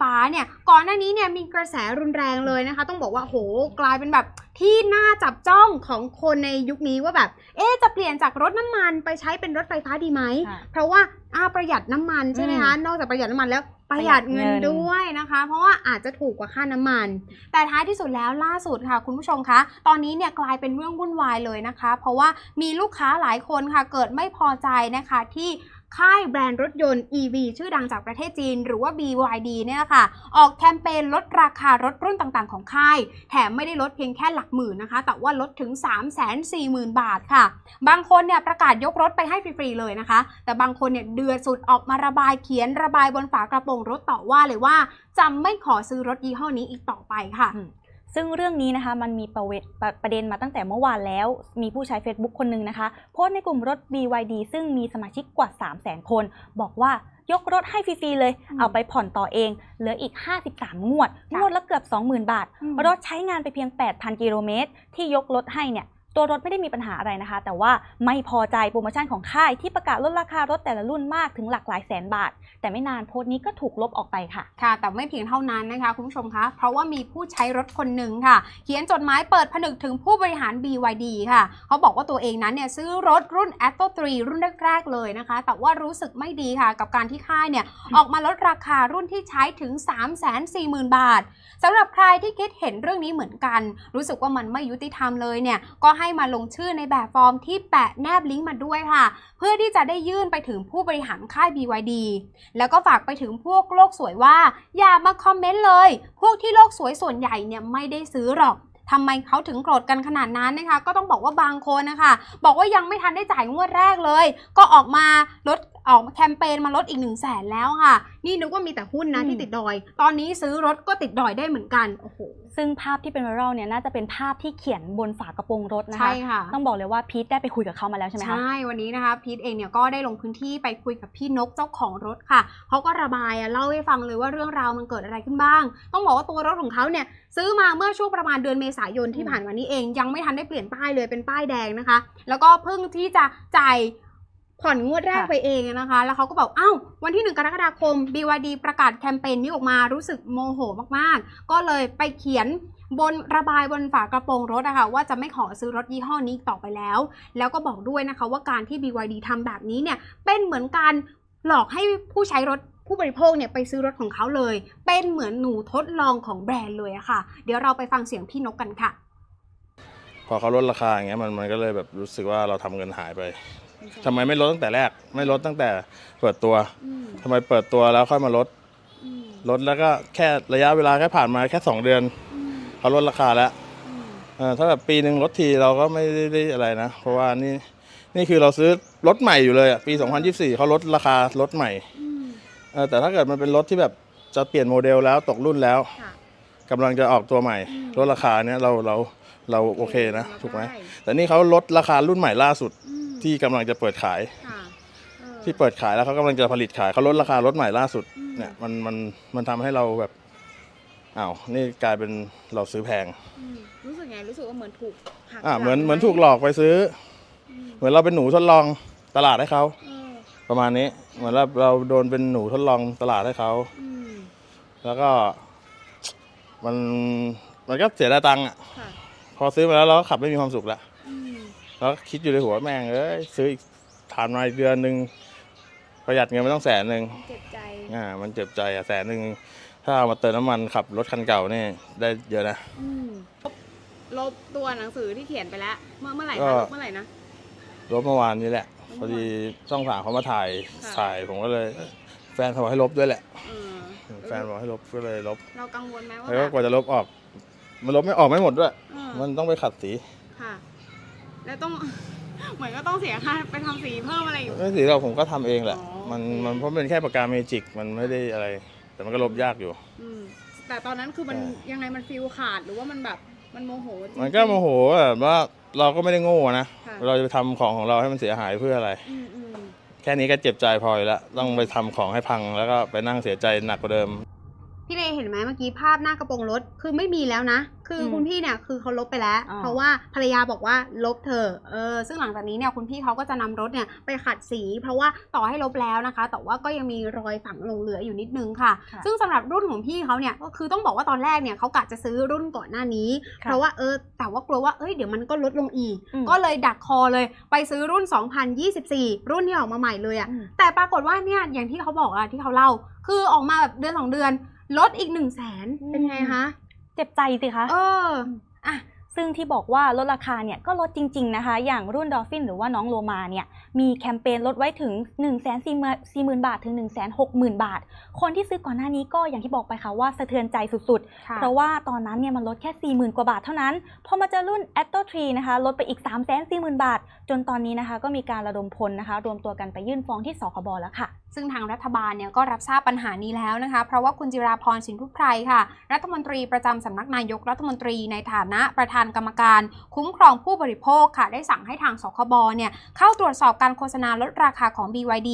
ฟ้าเนี่ยก่อนหน้านี้เนี่ยมีกระแสรุนแรงเลยนะคะ ต้องบอกว่าโหกลายเป็นแบบที่น่าจับจ้องของคนในยุคนี้ว่าแบบเอ๊ะจะเปลี่ยนจากรถน้ำมันไปใช้เป็นรถไฟฟ้าดีไหมค่ะเพราะว่าอ่าประหยัดน้ำมันใช่ไหมคะนอกจากประหยัดน้ำมันแล้วประหยัดเงินประหยัดเงินด้วยนะคะ เพราะว่าอาจจะถูกกว่าค่าน้ำมัน แต่ท้ายที่สุดแล้วล่าสุดค่ะ คุณผู้ชมคะ ตอนนี้เนี่ยกลายเป็นเรื่องวุ่นวายเลยนะคะ เพราะว่ามีลูกค้าหลายคนค่ะเกิดไม่พอใจนะคะที่ ค่ายแบรนด์รถยนต์ EV ชื่อดังจากประเทศจีน หรือว่า BYD เนี่ยค่ะ ออกแคมเปญลดราคารถรุ่นต่างๆ ของค่าย แถมไม่ได้ลดเพียงแค่หลักหมื่นนะคะ แต่ว่าลดถึง 3 4 0 0 0 0 บาทค่ะ บางคนเนี่ยประกาศยกรถไปให้ฟรีๆเลยนะคะ แต่บางคนเนี่ยเดือดสุดออกมาระบายเขียนระบายบนฝากระโปรงรถต่อว่าเลยว่าจะไม่ขอซื้อรถยี่ห้อนี้อีกต่อไปค่ะ ซึ่งเรื่องนี้นะคะมันมีประเวประประเด็นมาตั้งแต่เมื่อวานแล้ว มีผู้ใช้ Facebook คนหนึ่งนะคะ โพสต์ในกลุ่มรถ BYD ซึ่งมีสมาชิกกว่า 3 0 0 0 0 0คน บอกว่ายกรถให้ฟรีๆเลยอืมเอาไปผ่อนต่อเอง เหลืออีก 53 งวดค่ะงวดละเกือบ 20,000 บาทอืมรถใช้งานไปเพียง 8,000 กิโลเมตร ที่ยกรถให้เนี่ย ตัวรถไม่ได้มีปัญหาอะไรนะคะ แต่ว่าไม่พอใจโปรโมชั่นของค่ายที่ประกาศลดราคารถแต่ละรุ่นมากถึงหลักหลายแสนบาท แต่ไม่นานโพสต์นี้ก็ถูกลบออกไปค่ะ ค่ะ แต่ไม่เพียงเท่านั้นนะคะ คุณผู้ชมคะ เพราะว่ามีผู้ใช้รถคนหนึ่งค่ะ เขียนจดหมายเปิดผนึกถึงผู้บริหาร BYD ค่ะ เขาบอกว่าตัวเองนั้นเนี่ยซื้อรถรุ่น a t t o 3 รุ่นแรกๆเลยนะคะ แต่ว่ารู้สึกไม่ดีค่ะ กับการที่ค่ายเนี่ยออกมาลดราคารุ่นที่ใช้ถึง 3 4 0 0 0 0 บาทสำหรับใครที่คิดเห็นเรื่องนี้เหมือนกัน รู้สึกว่ามันไม่ยุติธรรมเลยเนี่ยก็ให้มาลงชื่อในแบบฟอร์มที่แปะแนบลิงก์มาด้วยค่ะ เพื่อที่จะได้ยื่นไปถึงผู้บริหารค่าย BYD แล้วก็ฝากไปถึงพวกโลกสวยว่า อย่ามาคอมเมนต์เลย พวกที่โลกสวยส่วนใหญ่เนี่ยไม่ได้ซื้อหรอกทำไมเขาถึงโกรธกันขนาดนั้นนะคะ ก็ต้องบอกว่าบางคนนะคะ บอกว่ายังไม่ทันได้จ่ายงวดแรกเลย ก็ออกมาลด ออกมาแคมเปญมาลดอีก1นึ่งแสนแล้วค่ะ นี่นึกว่ามีแต่หุ้นนะอืมที่ติดดอย ตอนนี้ซื้อรถก็ติดดอยได้เหมือนกันโอ้โหซึ่งภาพที่เป็นไวรัลเนี่ยน่าจะเป็นภาพที่เขียนบนฝากระโปรงรถนะคะใช่ค่ะต้องบอกเลยว่าพีทได้ไปคุยกับเขามาแล้วใช่ไหมคะใช่วันนี้นะคะพีทเองเนี่ยก็ได้ลงพื้นที่ไปคุยกับพี่นกเจ้าของรถค่ะเขาก็ระบายอะเล่าให้ฟังเลยว่าเรื่องราวมันเกิดอะไรขึ้นบ้าง ต้องบอกว่าตัวรถของเขาเนี่ยซื้อมาเมื่อช่วงประมาณเดือนเมษายนที่อืมผ่านมานี้เอง ยังไม่ทันได้เปลี่ยนป้ายเลยเป็นป้ายแดงนะคะ แล้วก็เพิ่งที่จะจ่าย ผ่อนงวดแรกไปเองนะคะ แล้วเขาก็บอกอ้าววันที่ 1 กรกฎาคม BYD ประกาศแคมเปญนี้ออกมารู้สึกโมโหมากๆ ก็เลยไปเขียนบนระบายบนฝากระโปรงรถอะค่ะว่าจะไม่ขอซื้อรถยี่ห้อนี้อีกต่อไปแล้ว แล้วก็บอกด้วยนะคะว่าการที่ BYD ทำแบบนี้เนี่ยเป็นเหมือนการหลอกให้ผู้ใช้รถผู้บริโภคเนี่ยไปซื้อรถของเขาเลย เป็นเหมือนหนูทดลองของแบรนด์เลยอะค่ะ เดี๋ยวเราไปฟังเสียงพี่นกกันค่ะ พอเขาลดราคาอย่างเงี้ยมันมันก็เลยแบบรู้สึกว่าเราทำเงินหายไป ทำไมไม่ลดตั้งแต่แรก ไม่ลดตั้งแต่เปิดตัวทำไมเปิดตัวแล้วค่อยมาลดลดแล้วก็แค่ระยะเวลาแค่ผ่านมาแค่สองเดือนเขาลดราคาแล้วเออถ้าแบบปีหนึ่งลดทีเราก็ไม่ได้อะไรนะ เพราะว่านี่นี่คือเราซื้อรถใหม่อยู่เลยอะปี 2024เขาลดราคารถใหม่เออแต่ถ้าเกิดมันเป็นรถที่แบบจะเปลี่ยนโมเดลแล้วตกรุ่นแล้วค่ะกำลังจะออกตัวใหม่อืมลดราคาเนี้ยเราเราเราโอเคนะถูกไหมแต่นี่เขาลดราคารุ่นใหม่ล่าสุด ที่กำลังจะเปิดขายที่เปิดขายแล้วเขากำลังจะผลิตขายเขาลดราคารถใหม่ล่าสุด อืม เนี่ยมันมันมันทำให้เราแบบอ้าวนี่กลายเป็นเราซื้อแพงรู้สึกไงรู้สึกว่าเหมือนถูกหักอ่าหลังเหมือนเหมือนไถูกหลอกไปซื้อ อืมเหมือนเราเป็นหนูทดลองตลาดให้เขาเออประมาณนี้ เหมือนเราเราโดนเป็นหนูทดลองตลาดให้เขาอืมแล้วก็ มันมันก็เสียดายตังค์อะค่ะ พอซื้อมาแล้วเราก็ขับไม่มีความสุขแล้วอืม แล้วคิดอยู่ในหัวแม่งเอ้ยซื้ออีกทานมาอีกเดือนหนึ่งประหยัดเงินไม่ต้องแสนหนึ่งเจ็บใจอ่า มันเจ็บใจอะแสนหนึ่งถ้าเอามาเติมน้ำมันขับรถคันเก่านี่ได้เยอะนะอืมลบตัวหนังสือที่เขียนไปแล้ว เมื่อเมื่อไหร่ก็คะลบเมื่อไหร่นะลบเมื่อวานนี้แหละเมื่พอวานอดีช่องสามเขามาถ่ายค่ะถ่ายผมก็เลยเอ้ยแฟนเขาบอกให้ลบด้วยแหละเออแฟนบอกให้ลบก็เลยลบ เรากังวลไหมว่าแล้วก็แบบกว่าจะลบออก มันลบไม่ออกไม่หมดด้วยเออมันต้องไปขัดสีค่ะ แล้วต้อง เหมือนก็ต้องเสียค่าไปทำสีเพิ่มอะไรอยู่ไม่สีเราผมก็ทำเองแหละ อ๋อ มันโอเคมันเพราะมันเป็นแค่ปากกาเมจิก มันไม่ได้อะไร แต่มันก็ลบยากอยู่ อืมแต่ตอนนั้นคือมันใช่ ยังไงมันฟิลขาดหรือว่ามันแบบมันโมโหจริงๆ มันก็โมโหแบบว่าเราก็ไม่ได้โง่นะ ค่ะ เราจะไปทำของของเราให้มันเสียหายเพื่ออะไร อืมอืม แค่นี้ก็เจ็บใจพออยู่แล้ว ต้องไปทำของให้พังแล้วก็ไปนั่งเสียใจหนักกว่าเดิม พี่เลเห็นไหมเมื่อกี้ภาพหน้ากระโปรงรถคือไม่มีแล้วนะ คืออมคุณพี่เนี่ยคือเขาลบไปแล้วอ่าเพราะว่าภรรยาบอกว่าลบเธอะเออซึ่งหลังจากนี้เนี่ยคุณพี่เขาก็จะนำรถเนี่ยไปขัดสี เพราะว่าต่อให้ลบแล้วนะคะ แต่ว่าก็ยังมีรอยฝังหลงเหลืออยู่นิดนึงค่ะค่ะซึ่งสำหรับรุ่นของพี่เขาเนี่ยก็คือต้องบอกว่าตอนแรกเนี่ยเขากะจะซื้อรุ่นก่อนหน้านี้ค่ะเพราะว่าเออแต่ว่ากลัวว่าเอ้ยเดี๋ยวมันก็ลดลงอีกอืมก็เลยดักคอเลยไปซื้อรุ่น 2024 รุ่นที่ออกมาใหม่เลยอะอืมแต่ปรากฏว่าเนี่ยอย่างที่เขาบอกอะที่เขาเล่าคือออกมาแบบเดือนสองเดือน ลดอีกหนึ่งแสนอืมเป็นไงคะ เจ็บใจสิคะ เอออะ ซึ่งที่บอกว่าลดราคาเนี่ยก็ลดจริง ๆ นะคะ อย่างรุ่นดอฟฟินหรือว่าน้องโลมาเนี่ยมีแคมเปญลดไว้ถึง 1 4 0 0 0 0 บาท ถึง 1 6 0 0 0 0 บาท คนที่ซื้อก่อนหน้านี้ก็อย่างที่บอกไปค่ะว่าสะเทือนใจสุดๆ เพราะว่าตอนนั้นเนี่ยมันลดแค่ 40,000 กว่าบาทเท่านั้น พอมาเจอรุ่น a t t o 3นะคะลดไปอีก 3 4 0 0 0 0 บาท จนตอนนี้นะคะก็มีการระดมพลนะคะ รวมตัวกันไปยื่นฟ้องที่สคบแล้วค่ะ ซึ่งทางรัฐบาลเนี่ยก็รับทราบปัญหานี้แล้วนะคะ เพราะว่าคุณจิราพรสินทุพไพรค่ะ รัฐมนตรีประจำสำนักนายกรัฐมนตรีในฐานะประธานกรรมการคุ้มครองผู้บริโภคค่ะได้สั่งให้ทางสคบเนี่ยเข้าตรวจสอบการโฆษณาลดราคาของ BYD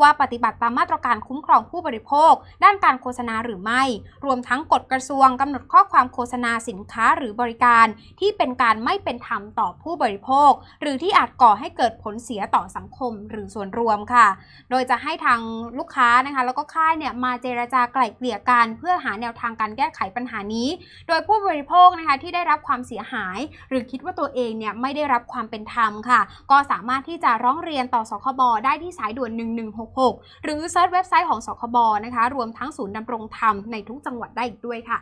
ว่าปฏิบัติตามมาตรการคุ้มครองผู้บริโภค ด้านการโฆษณาหรือไม่ รวมทั้งกฎกระทรวงกำหนดข้อความโฆษณาสินค้าหรือบริการ ที่เป็นการไม่เป็นธรรมต่อผู้บริโภค หรือที่อาจก่อให้เกิดผลเสียต่อสังคมหรือส่วนรวมค่ะ โดยจะให้ทางลูกค้านะคะแล้วก็ค่ายเนี่ยมาเจรจาไกล่เกลี่ยกันเพื่อหาแนวทางการแก้ไขปัญหานี้ โดยผู้บริโภคนะคะที่ได้รับความเสียหายหรือคิดว่าตัวเองเนี่ยไม่ได้รับความเป็นธรรมค่ะ ก็สามารถที่จะร้องเรียนต่อสคบได้ที่สายด่วน 1166 หรือเซิร์ชเว็บไซต์ของสคบนะคะ รวมทั้งศูนย์ดำรงธรรมในทุกจังหวัดได้อีกด้วยค่ะ